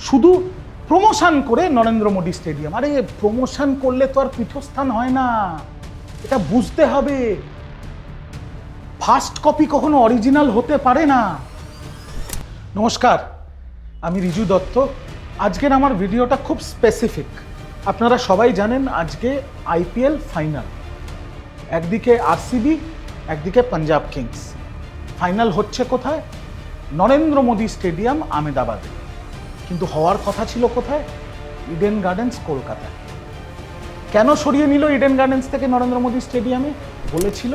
শুধু প্রমোশন করে নরেন্দ্র মোদী স্টেডিয়াম। আরে, প্রমোশন করলে তো আর পীঠস্থান হয় না। এটা বুঝতে হবে। ফার্স্ট কপি কখনো অরিজিনাল হতে পারে না। নমস্কার, আমি রিজু দত্ত। আজকের আমার ভিডিওটা খুব স্পেসিফিক আপনারা সবাই জানেন আজকে আইপিএল ফাইনাল একদিকে আরসিবি একদিকে পাঞ্জাব কিংস ফাইনাল হচ্ছে কোথায়? নরেন্দ্র মোদী স্টেডিয়াম আমেদাবাদে। কিন্তু হওয়ার কথা ছিল কোথায়? ইডেন গার্ডেন্স কলকাতায়। কেন সরিয়ে নিল ইডেন গার্ডেন্স থেকে নরেন্দ্র মোদী স্টেডিয়ামে? বলেছিল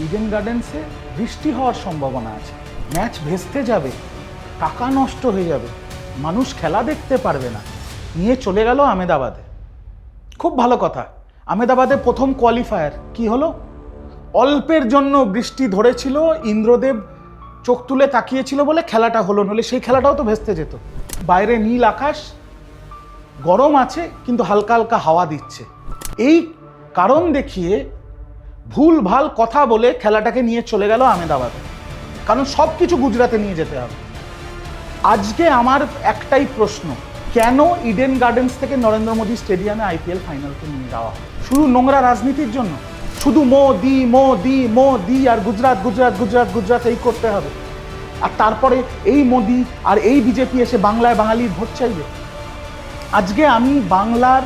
ইডেন গার্ডেন্সে বৃষ্টি হওয়ার সম্ভাবনা আছে। ম্যাচ ভেস্তে যাবে, টাকা নষ্ট হয়ে যাবে, মানুষ খেলা দেখতে পারবে না। নিয়ে চলে গেল আমেদাবাদে। খুব ভালো কথা। আমেদাবাদে প্রথম কোয়ালিফায়ার কি হলো? অল্পের জন্য বৃষ্টি ধরেছিল, ইন্দ্রদেব চোখ তুলে তাকিয়েছিল বলে খেলাটা হলো নলে সেই খেলাটাও তো ভেস্তে যেত। বাইরে নীল আকাশ, গরম আছে কিন্তু হালকা হালকা হাওয়া দিচ্ছে। এই কারণ দেখিয়ে ভুল ভালো কথা বলে খেলাটাকে নিয়ে চলে গেল আমেদাবাদে। কারণ সব কিছু গুজরাতে নিয়ে যেতে হবে। আজকে আমার একটাই প্রশ্ন, কেন ইডেন গার্ডেন্স থেকে নরেন্দ্র মোদী স্টেডিয়ামে আইপিএল ফাইনালকে নিয়ে যাওয়া শুধু নোংরা রাজনীতির জন্য? শুধু মোদি মোদি মোদি আর গুজরাট গুজরাট গুজরাট গুজরাট এই করতে হবে। আর তারপরে এই মোদি আর এই বিজেপি এসে বাংলায় বাঙালির ভোট চাইবে। আজকে আমি বাংলার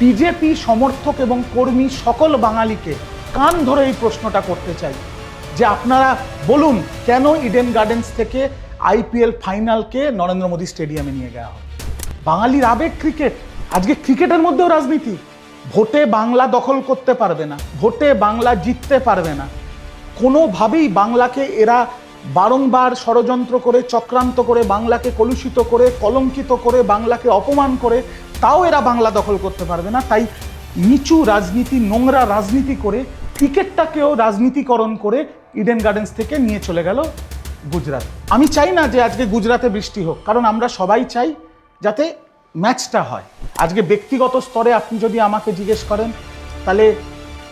বিজেপি সমর্থক এবং কর্মী সকল বাঙালিকে কান ধরে এই প্রশ্নটা করতে চাই। যে আপনারা বলুন, কেন ইডেন গার্ডেন্স থেকে আইপিএল ফাইনালকে নরেন্দ্র মোদী স্টেডিয়ামে নিয়ে যাওয়া হয়? বাঙালির আবেগ ক্রিকেট। আজকে ক্রিকেটের মধ্যেও রাজনীতি। ভোটে বাংলা দখল করতে পারবে না, ভোটে বাংলা জিততে পারবে না। কোনোভাবেই বাংলাকে এরা বারংবার ষড়যন্ত্র করে, চক্রান্ত করে, বাংলাকে কলুষিত করে, কলঙ্কিত করে, বাংলাকে অপমান করে, তাও এরা বাংলা দখল করতে পারবে না। তাই নিচু রাজনীতি, নোংরা রাজনীতি করে, ক্রিকেটটাকেও রাজনীতিকরণ করে ইডেন গার্ডেন্স থেকে নিয়ে চলে গেল গুজরাট। আমি চাই না যে আজকে গুজরাতে বৃষ্টি হোক, কারণ আমরা সবাই চাই যাতে ম্যাচটা হয়। আজকে ব্যক্তিগত স্তরে আপনি যদি আমাকে জিজ্ঞেস করেন, তাহলে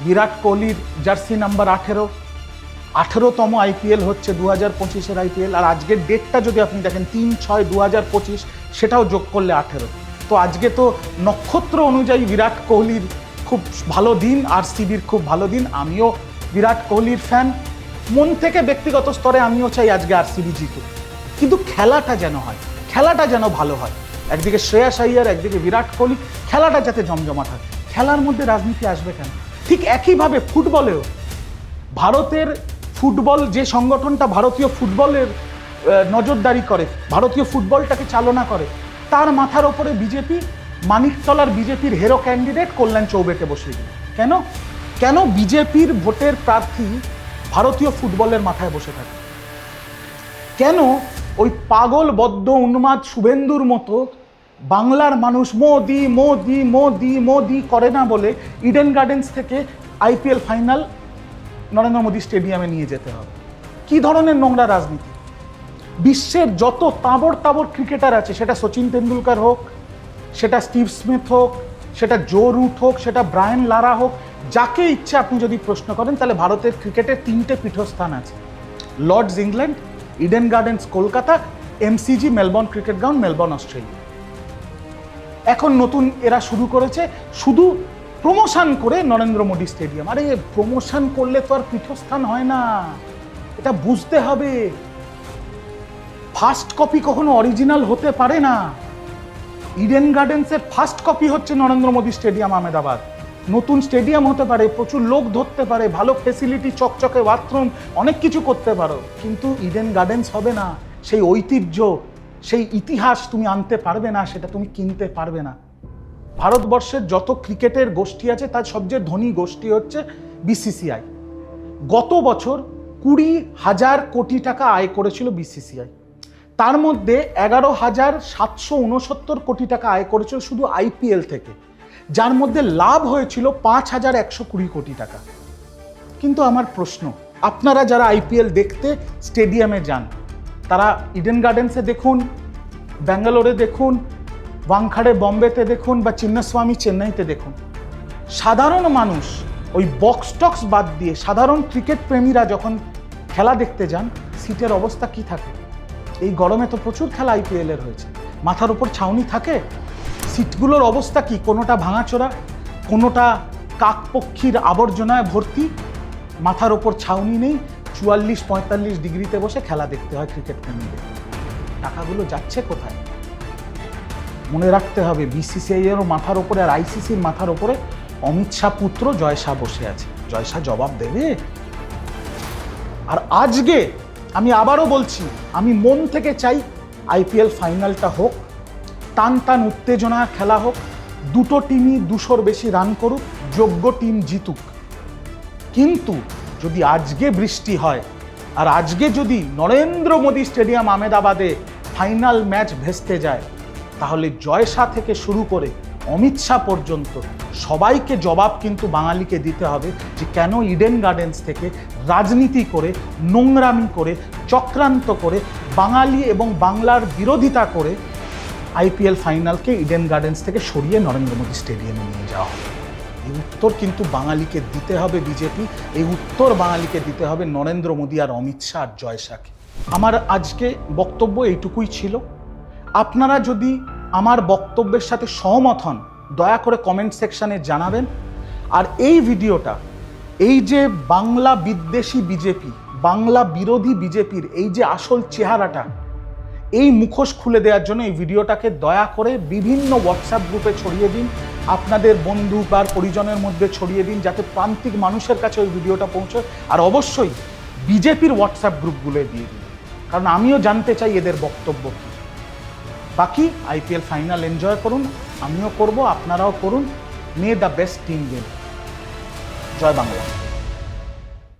বিরাট কোহলির জার্সি নাম্বার আঠেরো আঠেরোতম আইপিএল হচ্ছে দু হাজার পঁচিশের আইপিএল আর আজকের ডেটটা যদি আপনি দেখেন তিন ছয় দু হাজার পঁচিশ, সেটাও যোগ করলে আঠেরো। তো আজকে তো নক্ষত্র অনুযায়ী বিরাট কোহলির খুব ভালো দিন, আর সিবির খুব ভালো দিন। আমিও বিরাট কোহলির ফ্যান মন থেকে ব্যক্তিগত স্তরে আমিও চাই আজকে আর সিবি জিতুক। কিন্তু খেলাটা যেন হয়, খেলাটা যেন ভালো হয়। একদিকে শ্রেয়াস আইয়ার, একদিকে বিরাট কোহলি, খেলাটা যাতে জমজমাট হয়। খেলার মধ্যে রাজনীতি আসবে কেন? ঠিক একইভাবে ফুটবলেও ভারতের ফুটবল, যে সংগঠনটা ভারতীয় ফুটবলের নজরদারি করে, ভারতীয় ফুটবলটাকে চালনা করে, তার মাথার ওপরে বিজেপি, মানিকতলার বিজেপির হেরো ক্যান্ডিডেট কল্যাণ চৌবেকে বসিয়ে দিল। কেন? কেন বিজেপির ভোটের প্রার্থী ভারতীয় ফুটবলের মাথায় বসে থাকে? কেন ওই পাগল, বদ্ধ, উন্মাদ শুভেন্দুর মতো বাংলার মানুষ মোদি মোদি মোদি মোদি করে না বলে ইডেন গার্ডেন্স থেকে আইপিএল ফাইনাল নরেন্দ্র মোদী স্টেডিয়ামে নিয়ে যেতে হবে। কি ধরনের নোংরা রাজনীতি? বিশ্বের যত তাবড় তাবড় ক্রিকেটার আছে, সেটা সচিন তেন্ডুলকার হোক, সেটা স্টিভ স্মিথ হোক, সেটা জো রুট হোক, সেটা ব্রায়ান লারা হোক, যাকে ইচ্ছে আপনি যদি প্রশ্ন করেন, তাহলে ভারতের ক্রিকেটের তিনটে পীঠস্থান আছে। Lord's England, Eden Gardens Kolkata, MCG, Melbourne Cricket Ground, Melbourne Australia. এখন নতুন এরা শুরু করেছে, শুধু প্রমোশন করে নরেন্দ্র মোদী স্টেডিয়াম। আরে, প্রমোশন করলে তো আর পীঠস্থান হয় না। এটা বুঝতে হবে। ফার্স্ট কপি কখনো অরিজিনাল হতে পারে না। ইডেন গার্ডেন্সের ফার্স্ট কপি হচ্ছে নরেন্দ্র মোদী স্টেডিয়াম আহমেদাবাদ। নতুন স্টেডিয়াম হতে পারে, প্রচুর লোক ধরতে পারে, ভালো ফেসিলিটি চকচকে বাথরুম অনেক কিছু করতে পারো। কিন্তু ইডেন গার্ডেন্স হবে না। সেই ঐতিহ্য, সেই ইতিহাস তুমি আনতে পারবে না, সেটা তুমি কিনতে পারবে না। ভারতবর্ষের যত ক্রিকেটের গোষ্ঠী আছে, তার সবচেয়ে ধনী গোষ্ঠী হচ্ছে বিসিসিআই গত বছর কুড়ি হাজার কোটি টাকা আয় করেছিল বিসিসিআই তার মধ্যে এগারো হাজার সাতশো উনসত্তর কোটি টাকা আয় করেছিল শুধু আইপিএল থেকে। যার মধ্যে লাভ হয়েছিল পাঁচ হাজার একশো কুড়ি কোটি টাকা। কিন্তু আমার প্রশ্ন, আপনারা যারা আইপিএল দেখতে স্টেডিয়ামে যান, তারা ইডেন গার্ডেন্সে দেখুন ব্যাঙ্গালোরে দেখুন ওয়াংখাড়ে বম্বেতে দেখুন বা চিন্নাস্বামী চেন্নাইতে দেখুন। সাধারণ মানুষ ওই বক্স টক্স বাদ দিয়ে সাধারণ ক্রিকেট প্রেমীরা যখন খেলা দেখতে যান, সিটের অবস্থা কি থাকে? এই গরমে তো প্রচুর খেলা আইপিএল এর হয়েছে। মাথার উপর ছাউনি থাকে? সিটগুলোর অবস্থা কি? কোনোটা ভাঙাচোরা? কোনোটা কাকপক্ষীর আবর্জনায় ভর্তি? মাথার ওপর ছাউনি নেই? চুয়াল্লিশ পঁয়তাল্লিশ ডিগ্রিতে বসে খেলা দেখতে হয় ক্রিকেট প্রেমীদের। টাকাগুলো যাচ্ছে কোথায়? মনে রাখতে হবে বিসিসিআই এরও মাথার ওপরে আর আইসিসির মাথার ওপরে অমিত শাহ পুত্র জয় শাহ বসে আছে। জয় শাহ জবাব দেবে? আর আজকে আমি আবারও বলছি, আমি মন থেকে চাই আইপিএল ফাইনালটা হোক, টান টান উত্তেজনা খেলা হোক, দুটো টিমই দুশোর বেশি রান করুক, যোগ্য টিম জিতুক। কিন্তু যদি আজকে বৃষ্টি হয়, আর আজকে যদি নরেন্দ্র মোদী স্টেডিয়াম আমেদাবাদে ফাইনাল ম্যাচ ভেস্তে যায় তাহলে জয় শাহ থেকে শুরু করে অমিত শাহ পর্যন্ত সবাইকে জবাব কিন্তু বাঙালিকে দিতে হবে যে কেন ইডেন গার্ডেন্স থেকে রাজনীতি করে, নোংরামি করে, চক্রান্ত করে, বাঙালি এবং বাংলার বিরোধিতা করে আইপিএল ফাইনালকে ইডেন গার্ডেন্স থেকে সরিয়ে নরেন্দ্র মোদী স্টেডিয়ামে নিয়ে যাওয়া হবে। এই উত্তর কিন্তু বাঙালিকে দিতে হবে বিজেপি, এই উত্তর বাঙালিকে দিতে হবে নরেন্দ্র মোদী আর অমিত শাহ আর জয় শাহকে আমার আজকে বক্তব্য এইটুকুই ছিল। আপনারা যদি আমার বক্তব্যের সাথে সহমত হন, দয়া করে কমেন্ট সেকশানে জানাবেন। আর এই ভিডিওটা, এই যে বাংলা বিদ্বেষী বিজেপি, বাংলা বিরোধী বিজেপির এই যে আসল চেহারাটা, এই মুখোশ খুলে দেওয়ার জন্য এই ভিডিওটাকে দয়া করে বিভিন্ন হোয়াটসঅ্যাপ গ্রুপে ছড়িয়ে দিন, আপনাদের বন্ধু বা পরিজনের মধ্যে ছড়িয়ে দিন, যাতে প্রান্তিক মানুষের কাছে ওই ভিডিওটা পৌঁছয়। আর অবশ্যই বিজেপির হোয়াটসঅ্যাপ গ্রুপগুলোয় দিয়ে দিন। কারণ আমিও জানতে চাই এদের বক্তব্য কী। বাকি আইপিএল ফাইনাল এনজয় করুন, আমিও করব, আপনারাও করুন may the best team game. Joy Bangla.